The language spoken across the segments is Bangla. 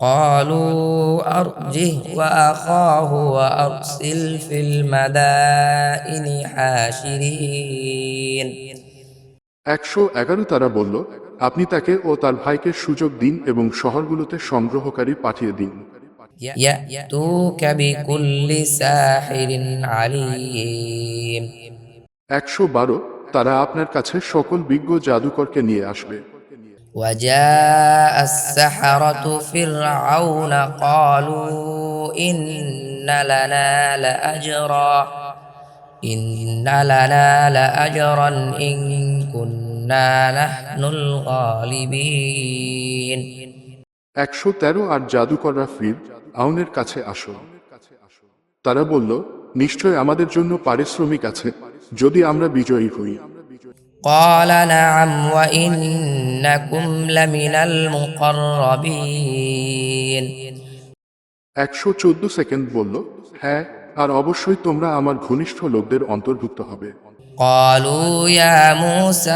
قالوا أرجه وأخاه وأرسل في المدائن حاشرين একশো এগারো তারা বলল আপনি তাকে ও তার ভাইকে সুযোগ দিন এবং শহরগুলোতে সংগ্রহকারী পাঠিয়ে দিন يأتوك بكل ساحر عليم একশো বারো তারা আপনার কাছে সকল বিজ্ঞ জাদুকরকে নিয়ে আসবে وجاء السحرة فرعون قالوا إن لنا لأجرا إن لنا لأجرا إن كنا نحن الغالبين একশো তেরো আর জাদুকররা ফির আউনের কাছে আসো তারা বলল নিশ্চয় আমাদের জন্য পারিশ্রমিক আছে যদি আমরা বিজয়ী হই قال نعم وإنكم لمن المقربين একশো চোদ্দ সেকেন্ড বলল হ্যাঁ আর অবশ্যই তোমরা আমার ঘনিষ্ঠ লোকদের অন্তর্ভুক্ত হবে قالوا يا موسى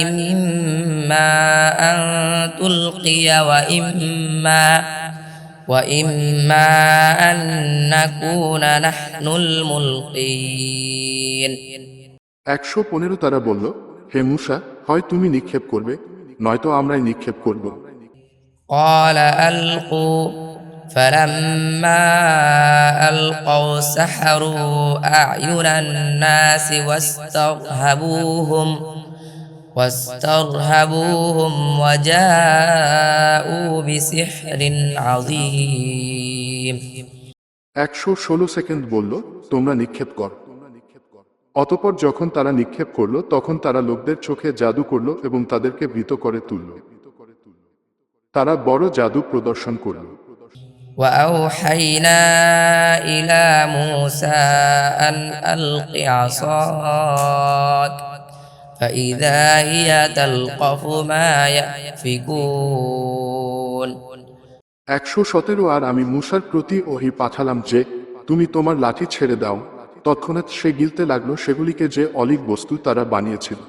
إما أن تلقي وإما وإما أن نكون نحن الملقين একশো পনেরো তারা বলল হে মুসা হয় তুমি নিক্ষেপ করবে নয়তো আমরাই নিক্ষেপ করব قال ألقوا فلما ألقوا سحروا أعين الناس واسترهبوهم واسترهبوهم وجاءوا بسحر عظيم একশো ষোলো সেকেন্ড বলল তোমরা নিক্ষেপ কর অতপর যখন তারা নিক্ষেপ করলো তখন তারা লোকদের চোখে জাদু করলো এবং তাদেরকে ভীত করে তুলল তারা বড় জাদু প্রদর্শন করল وأوحينا إلى موسى أن ألق عصاك فإذا هي تلقف ما يأفكون একশো সতেরো আর আমি মুসার প্রতি ওহি পাঠালাম যে তুমি তোমার লাঠি ছেড়ে দাও তৎক্ষণাৎ সে গিলতে লাগল সেগুলিকে যে অলিক বস্তু তারা বানিয়েছিল।